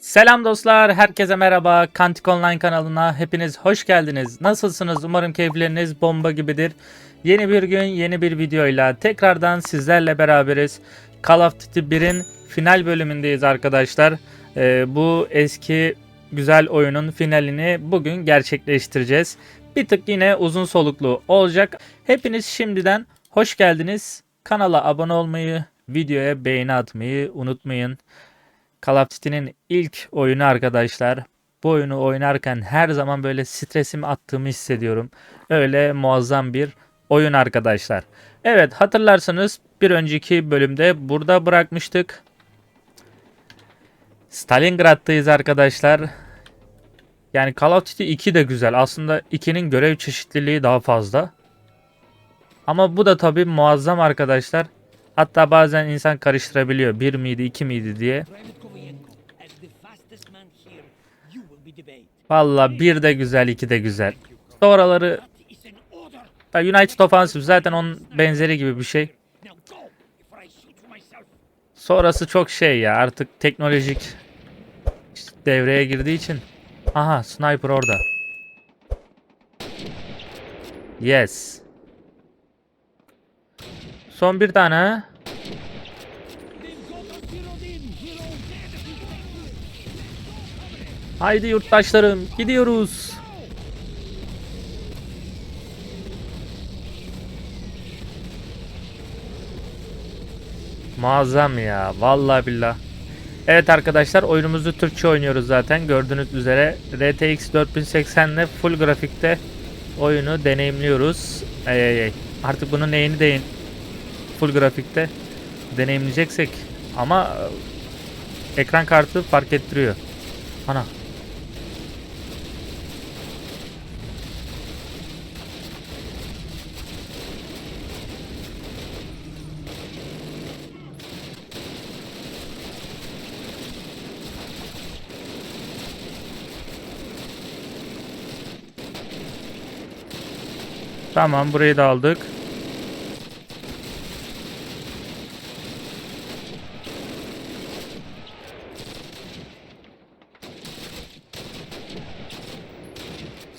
Selam dostlar, herkese merhaba. Kantik Online kanalına hepiniz hoş geldiniz. Nasılsınız? Umarım keyifleriniz bomba gibidir. Yeni bir gün, yeni bir videoyla tekrardan sizlerle beraberiz. Call of Duty 1'in final bölümündeyiz arkadaşlar. Ee, bu eski güzel oyunun finalini bugün gerçekleştireceğiz. Bir tık yine uzun soluklu olacak. Hepiniz şimdiden hoş geldiniz. Kanala abone olmayı, videoya beğeni atmayı unutmayın. Call of Duty'nin ilk oyunu arkadaşlar. Bu oyunu oynarken her zaman böyle stresimi attığımı hissediyorum. Öyle muazzam bir oyun arkadaşlar. Evet hatırlarsanız bir önceki bölümde burada bırakmıştık. Stalingrad'dayız arkadaşlar. Yani Call of Duty 2 de güzel. Aslında 2'nin görev çeşitliliği daha fazla. Ama bu da tabii muazzam arkadaşlar. Hatta bazen insan karıştırabiliyor. 1 miydi 2 miydi diye. Valla bir de güzel, iki de güzel. Sonraları United Offensive zaten onun benzeri gibi bir şey. Sonrası çok şey ya artık teknolojik devreye girdiği için. Aha sniper orada. Yes. Son bir tane. Haydi yurttaşlarım gidiyoruz. Muazzam ya vallahi billah. Evet arkadaşlar oyunumuzu Türkçe oynuyoruz zaten gördüğünüz üzere RTX 4080 ile full grafikte oyunu deneyimliyoruz. Ey, ey, ey. Artık bunun neyini de full grafikte deneyimleyeceksek ama e, ekran kartı fark ettiriyor. Ana Tamam burayı da aldık.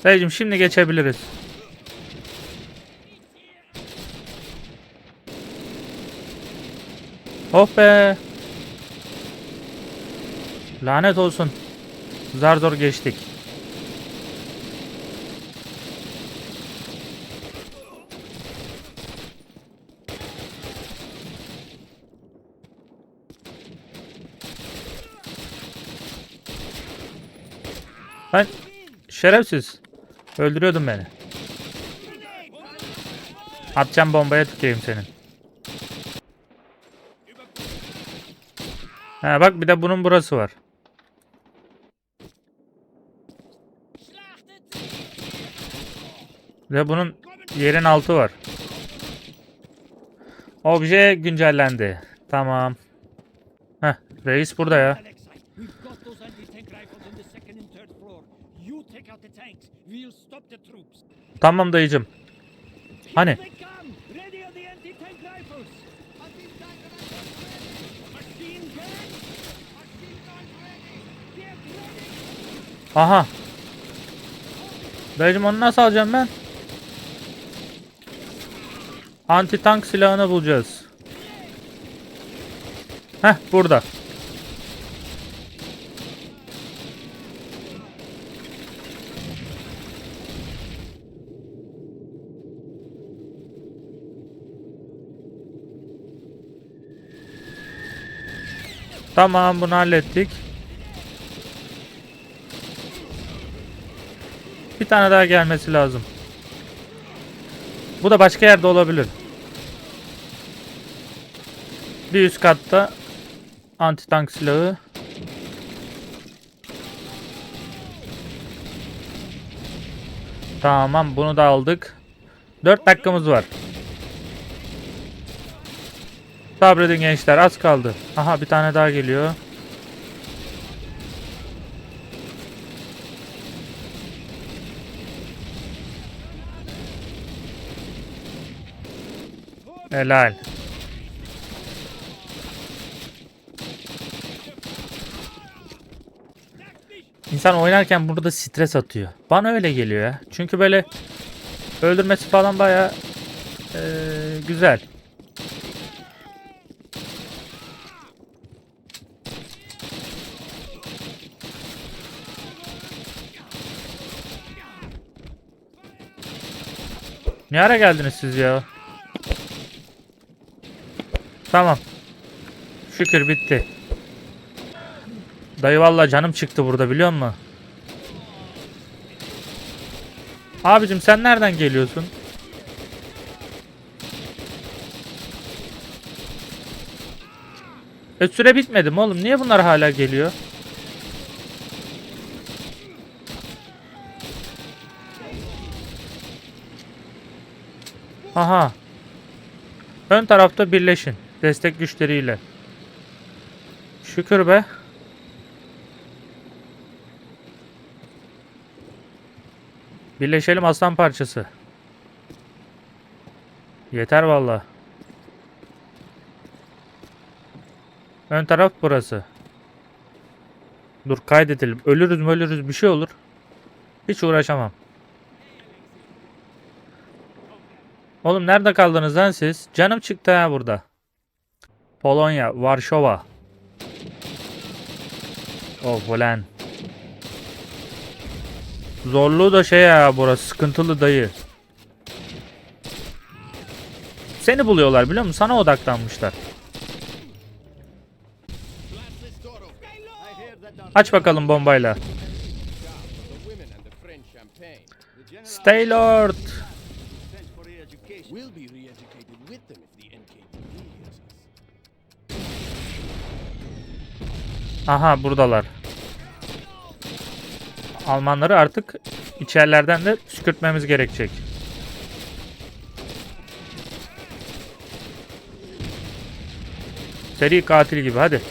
Sayıcım şimdi geçebiliriz. Oh be. Lanet olsun. Zar zor geçtik. Lan şerefsiz. Öldürüyordun beni. Atacağım bombaya tükeyim senin. Ha bak bir de bunun burası var. De bunun yerin altı var. Obje güncellendi. Tamam. Heh, reis burada ya. Ready. Get ready. Aha. Dayıcım onu nasıl alacağım ben? Anti tank silahını bulacağız. Heh burada. Tamam bunu hallettik. Bir tane daha gelmesi lazım. Bu da başka yerde olabilir. Bir üst katta anti tank silahı. Tamam bunu da aldık. 4 dakikamız var. Sabredin gençler az kaldı. Aha bir tane daha geliyor. Helal. İnsan oynarken burada stres atıyor. Bana öyle geliyor ya. Çünkü böyle öldürmesi falan baya güzel. Ne ara geldiniz siz ya? Tamam. Şükür bitti. Dayı valla canım çıktı burada biliyor musun? Abicim sen nereden geliyorsun? E süre bitmedi mi oğlum? Niye bunlar hala geliyor? Aha. Ön tarafta birleşin. Destek güçleriyle. Şükür be. Birleşelim aslan parçası. Yeter valla. Ön taraf burası. Dur kaydedelim. Ölürüz mü ölürüz bir şey olur. Hiç uğraşamam. Oğlum nerede kaldınız lan siz? Canım çıktı ha burada. Polonya, Varşova. Oh ulan. Zorluğu da şey ya burası sıkıntılı dayı. Seni buluyorlar biliyor musun? Sana odaklanmışlar. Aç bakalım bombayla. Stay Lord. We'll be re-educated with them if the NKVD hears us. Aha buradalar. Almanları artık içerilerden de püskürtmemiz gerekecek. Seri katil gibi hadi.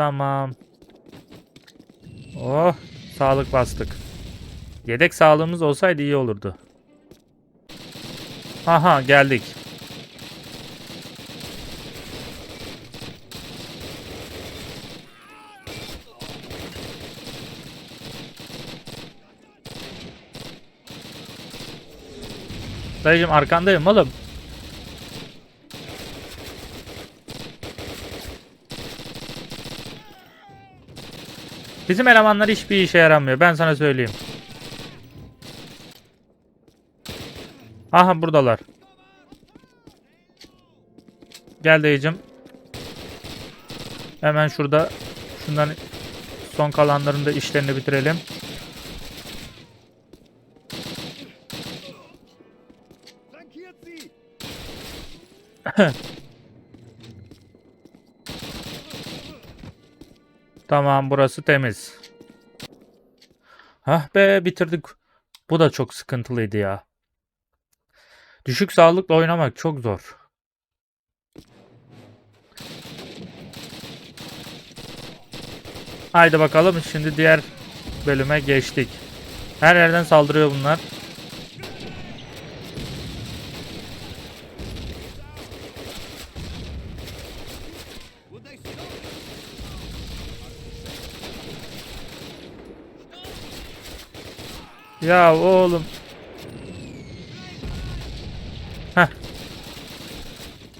Tamam. Oh, sağlık bastık. Yedek sağlığımız olsaydı iyi olurdu. Aha geldik. Dayıcım arkandayım oğlum. Bizim elemanlar hiçbir işe yaramıyor. Ben sana söyleyeyim. Aha buradalar. Gel dayıcım. Hemen şurada şundan son kalanların da işlerini bitirelim. Tamam burası temiz. Hah be bitirdik. Bu da çok sıkıntılıydı ya. Düşük sağlıkla oynamak çok zor. Haydi bakalım şimdi diğer bölüme geçtik. Her yerden saldırıyor bunlar. Ya oğlum. Heh.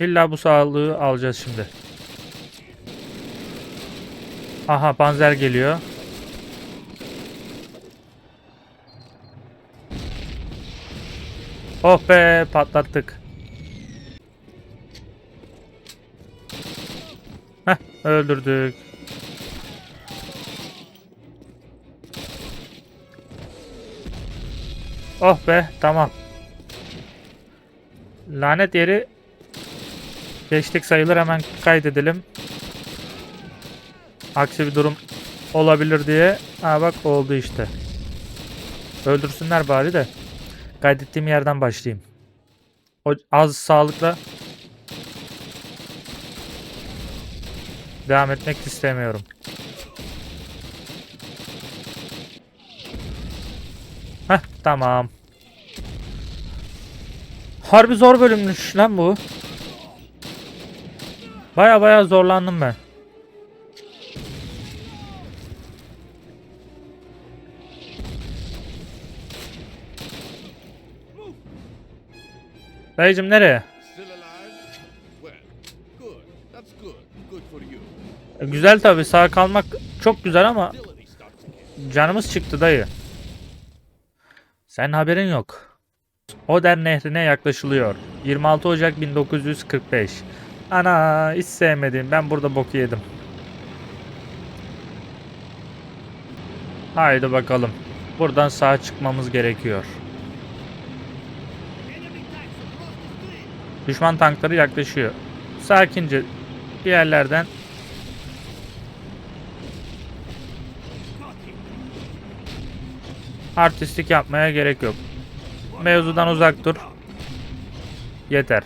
İlla bu sağlığı alacağız şimdi. Aha panzer geliyor. Oh be patlattık. Heh öldürdük. Oh be tamam. Lanet yeri geçtik sayılır hemen kaydedelim. Aksi bir durum olabilir diye. Ha bak oldu işte. Öldürsünler bari de. Kaydettiğim yerden başlayayım. O az sağlıkla devam etmek istemiyorum. Heh tamam. Harbi zor bölümmüş lan bu. Baya baya zorlandım ben. Dayıcım nereye? Güzel tabi sağ kalmak çok güzel ama canımız çıktı dayı. Sen haberin yok. Oder nehrine yaklaşılıyor. 26 Ocak 1945. Ana hiç sevmedim. Ben burada boku yedim. Haydi bakalım. Buradan sağa çıkmamız gerekiyor. Düşman tankları yaklaşıyor. Sakince bir yerlerden artistlik yapmaya gerek yok. Mevzudan uzak dur. Yeter.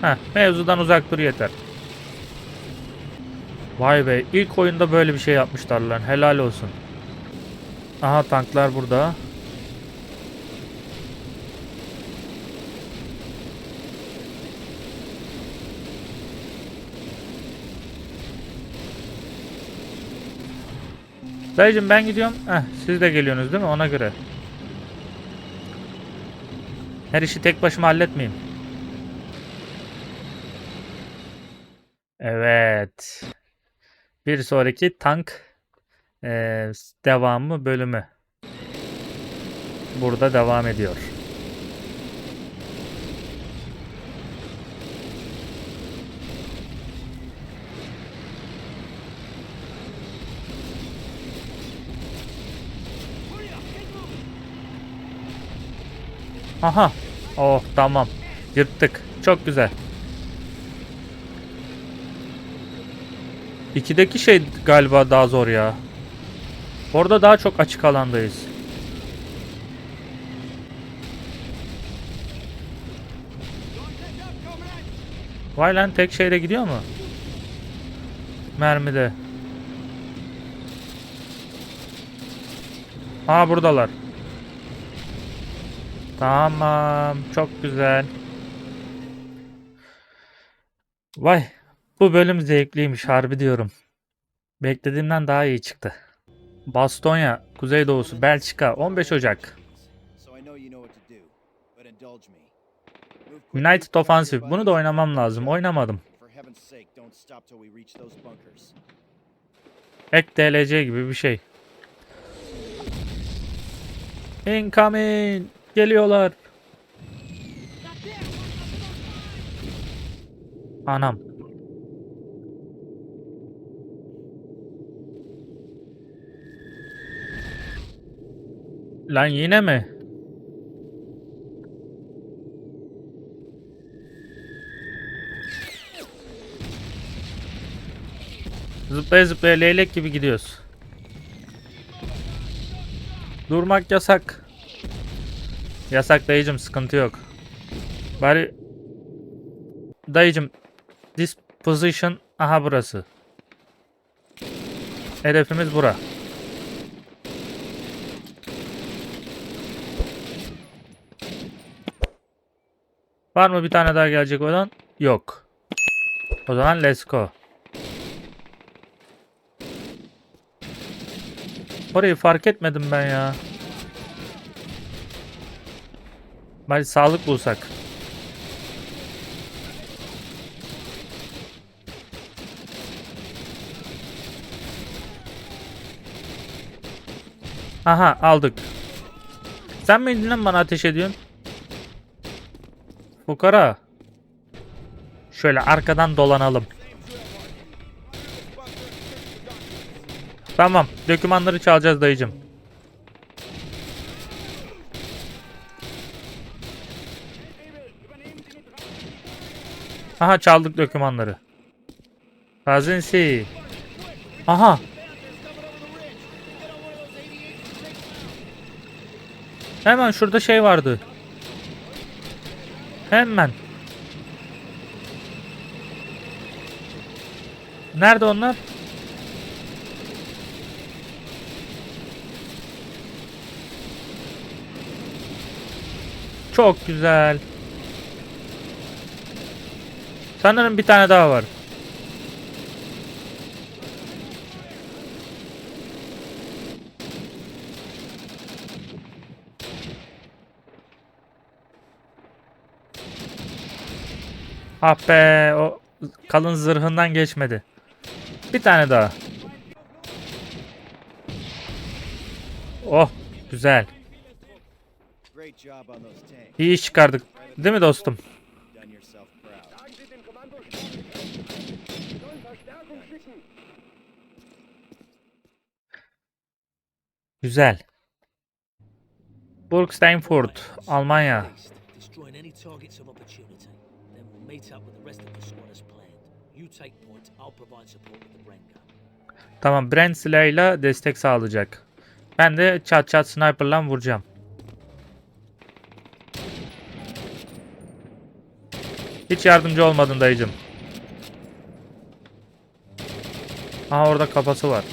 Heh, mevzudan uzak dur yeter. Vay be ilk oyunda böyle bir şey yapmışlar lan helal olsun. Aha tanklar burada. Dayıcım ben gidiyorum. Heh, siz de geliyorsunuz değil mi ona göre. Her işi tek başıma halletmeyeyim. Evet. Bir sonraki tank eee, devamı bölümü. Burada devam ediyor. Aha. Oh tamam. Yırttık. Çok güzel. İkideki şey galiba daha zor ya. Orada daha çok açık alandayız. Vay lan tek şeyde gidiyor mu? Mermide. Aa buradalar. Tamam. Çok güzel. Vay. Bu bölüm zevkliymiş harbi diyorum. Beklediğimden daha iyi çıktı. Bastonya, Kuzeydoğusu, Belçika, 15 Ocak. United Offensive. Bunu da oynamam lazım. Oynamadım. Ek DLC gibi bir şey. Incoming! Geliyorlar. Anam. Lan yine mi? Zıplaya zıplaya leylek gibi gidiyoruz. Durmak yasak. Yasak dayıcım sıkıntı yok. Bari dayıcım this position aha burası. Hedefimiz bura. Var mı bir tane daha gelecek olan? Yok. O zaman let's go. Orayı fark etmedim ben ya. Bari sağlık bulsak. Aha aldık. Sen miydin lan bana ateş ediyorsun? Fukara. Şöyle arkadan dolanalım. Tamam. Dokümanları çalacağız dayıcım. Aha çaldık dokümanları. Gazinsi. Aha. Hemen şurada şey vardı. Hemen. Nerede onlar? Çok güzel. Sanırım bir tane daha var. Ah be o kalın zırhından geçmedi. Bir tane daha. Oh güzel. İyi iş çıkardık. Değil mi dostum? The Bren gun. Tamam Brent silahıyla destek sağlayacak. Ben de çat çat sniper'la vuracağım. Hiç yardımcı olmadın dayıcım. Aha orada kafası var.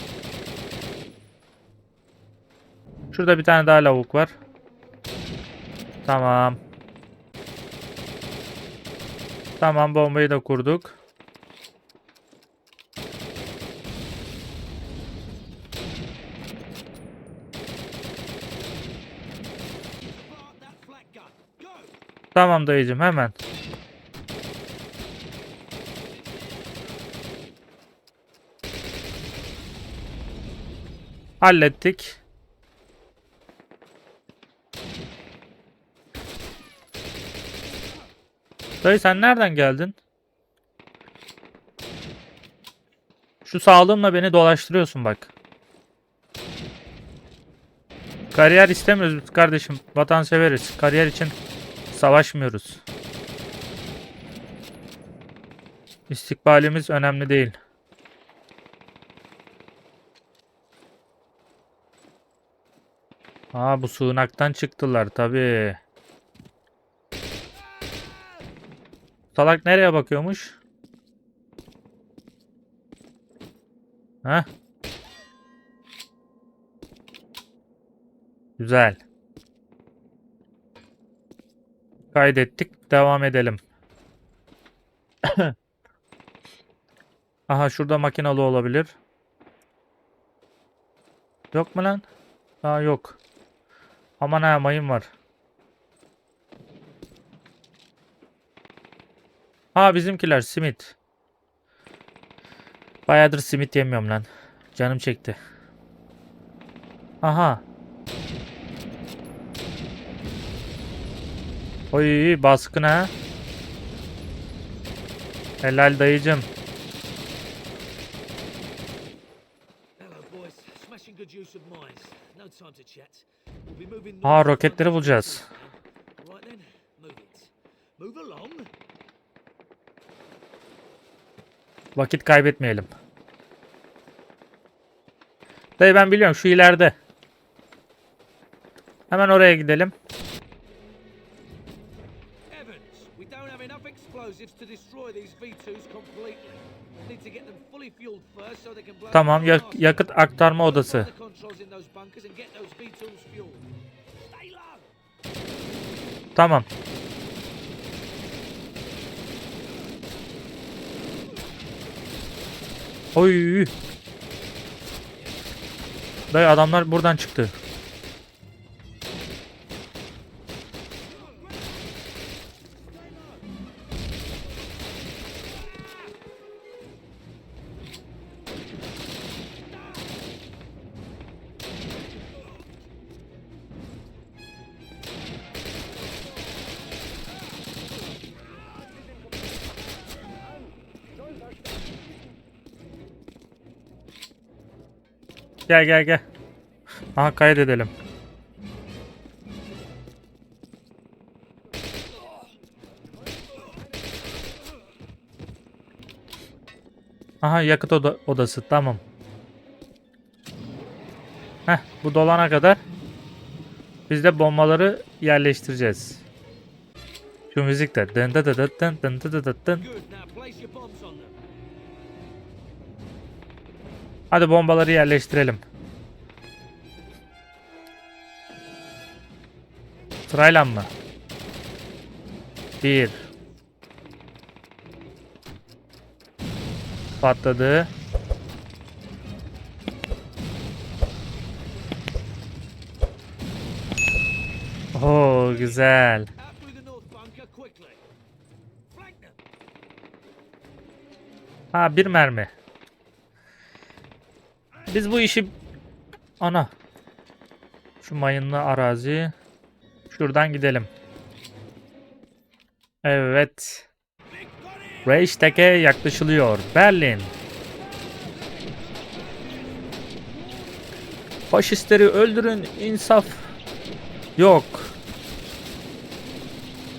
Şurada bir tane daha lavuk var. Tamam. Tamam bombayı da kurduk. Tamam dayıcım hemen. Hallettik. Dayı sen nereden geldin? Şu sağlığımla beni dolaştırıyorsun bak. Kariyer istemiyoruz kardeşim. Vatan severiz. Kariyer için savaşmıyoruz. İstikbalimiz önemli değil. Aa bu sığınaktan çıktılar tabii. Salak nereye bakıyormuş? Heh. Güzel. Kaydettik. Devam edelim. Aha şurada makinalı olabilir. Yok mu lan? Aa yok. Aman ha mayın var. Ha bizimkiler simit. Bayağıdır simit yemiyorum lan. Canım çekti. Aha. Oy baskın ha. Helal dayıcım. Hello boys, smashing Vakit kaybetmeyelim. Dayı ben biliyorum şu ileride. Hemen oraya gidelim. Evans, we don't have enough explosives Oy. Dayı adamlar buradan çıktı. Gel gel gel. Aha kaydedelim. Aha yakıt oda odası tamam. Heh bu dolana kadar biz de bombaları yerleştireceğiz. Şu müzik de dın dı dı dı dın dın dı dı dı dın. Hadi bombaları yerleştirelim. Sırayla mı? Bir. Patladı. Oo güzel. Ha bir mermi. Biz bu işi... Ana. Şu mayınlı arazi. Şuradan gidelim. Evet. Reichstag'e yaklaşılıyor. Berlin. Faşistleri öldürün. insaf. Yok.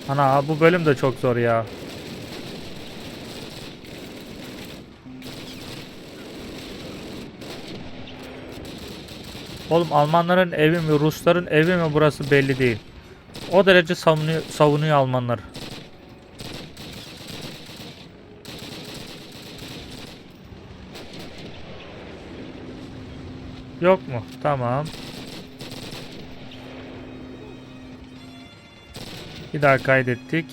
Ana bu bölüm de çok zor ya. Oğlum Almanların evi mi Rusların evi mi burası belli değil. O derece savunuyor, savunuyor Almanlar. Yok mu? Tamam. Bir daha kaydettik.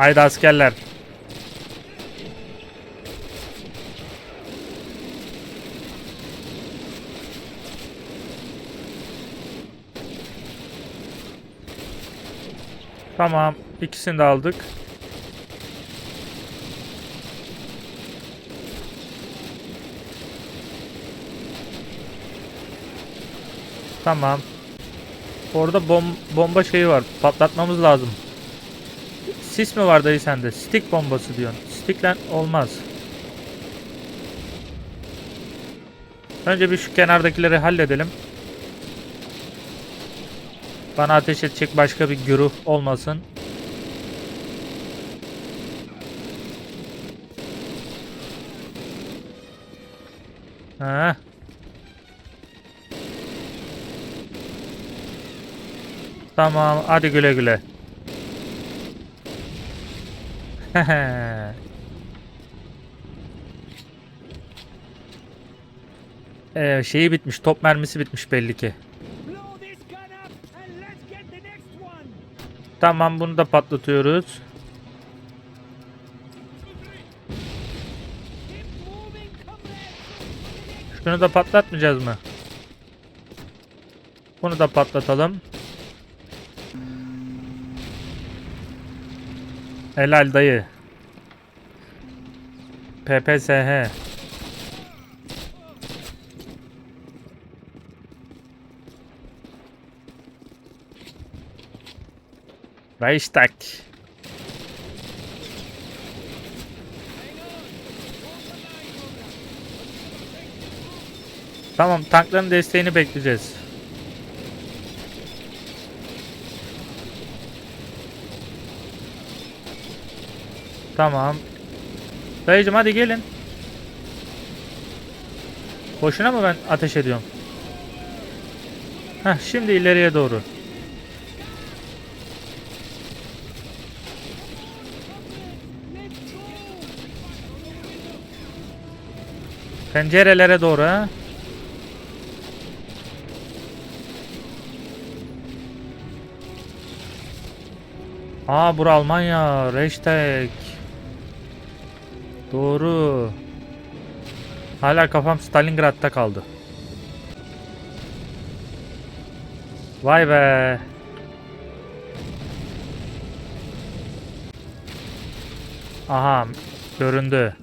Haydi askerler. Tamam. ikisini de aldık. Tamam. Orada bom bomba şeyi var. Patlatmamız lazım. Sis mi var dayı sende? Stick bombası diyorsun. Sticklen olmaz. Önce bir şu kenardakileri halledelim. Bana ateş edecek başka bir güruh olmasın. Ha. Tamam, hadi güle güle. ee, şeyi bitmiş, top mermisi bitmiş belli ki. Tamam bunu da patlatıyoruz. Şunu da patlatmayacağız mı? Bunu da patlatalım. Helal dayı. PPSH. Reichstag. Tamam tankların desteğini bekleyeceğiz. Tamam. Dayıcım hadi gelin. Boşuna mı ben ateş ediyorum? Heh, şimdi ileriye doğru. Pencerelere doğru. Aa bura Almanya. Reichstag. Doğru. Hala kafam Stalingrad'da kaldı. Vay be. Aha göründü.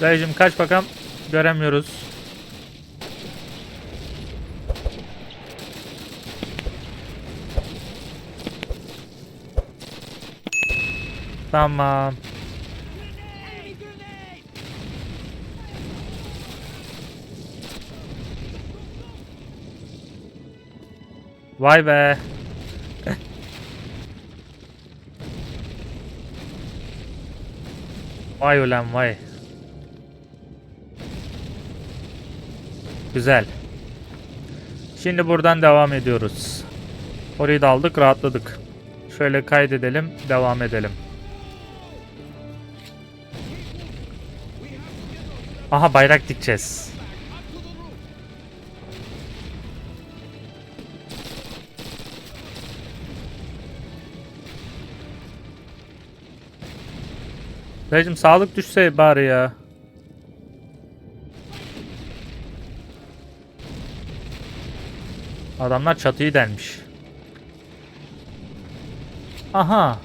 Dayıcım kaç bakalım göremiyoruz. Tamam. Vay be. vay ulan vay. Güzel. Şimdi buradan devam ediyoruz. Orayı da aldık, rahatladık. Şöyle kaydedelim, devam edelim. Aha bayrak dikeceğiz. Dayıcım sağlık düşse bari ya. Adamlar çatıyı delmiş. Aha.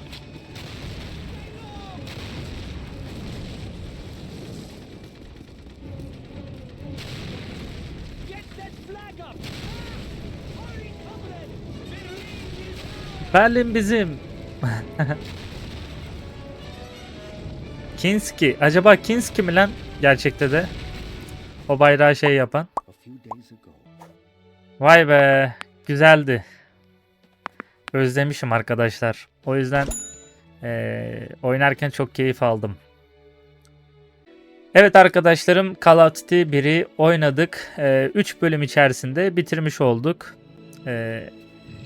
Berlin bizim. Kinski. Acaba Kinski mi lan gerçekte de? O bayrağı şey yapan. Vay be. Güzeldi. Özlemişim arkadaşlar. O yüzden eee, oynarken çok keyif aldım. Evet arkadaşlarım Call of Duty 1'i oynadık. 3 bölüm içerisinde bitirmiş olduk. Eee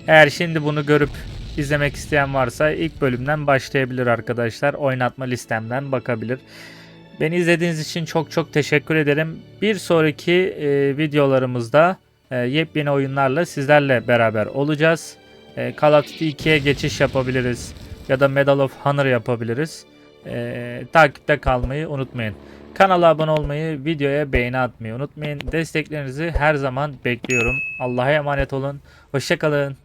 eğer şimdi bunu görüp izlemek isteyen varsa ilk bölümden başlayabilir arkadaşlar. Oynatma listemden bakabilir. Beni izlediğiniz için çok çok teşekkür ederim. Bir sonraki e, videolarımızda e, yepyeni oyunlarla sizlerle beraber olacağız. E, Call of Duty 2'ye geçiş yapabiliriz ya da Medal of Honor yapabiliriz. E, takipte kalmayı unutmayın. Kanala abone olmayı, videoya beğeni atmayı unutmayın. Desteklerinizi her zaman bekliyorum. Allah'a emanet olun. Hoşçakalın.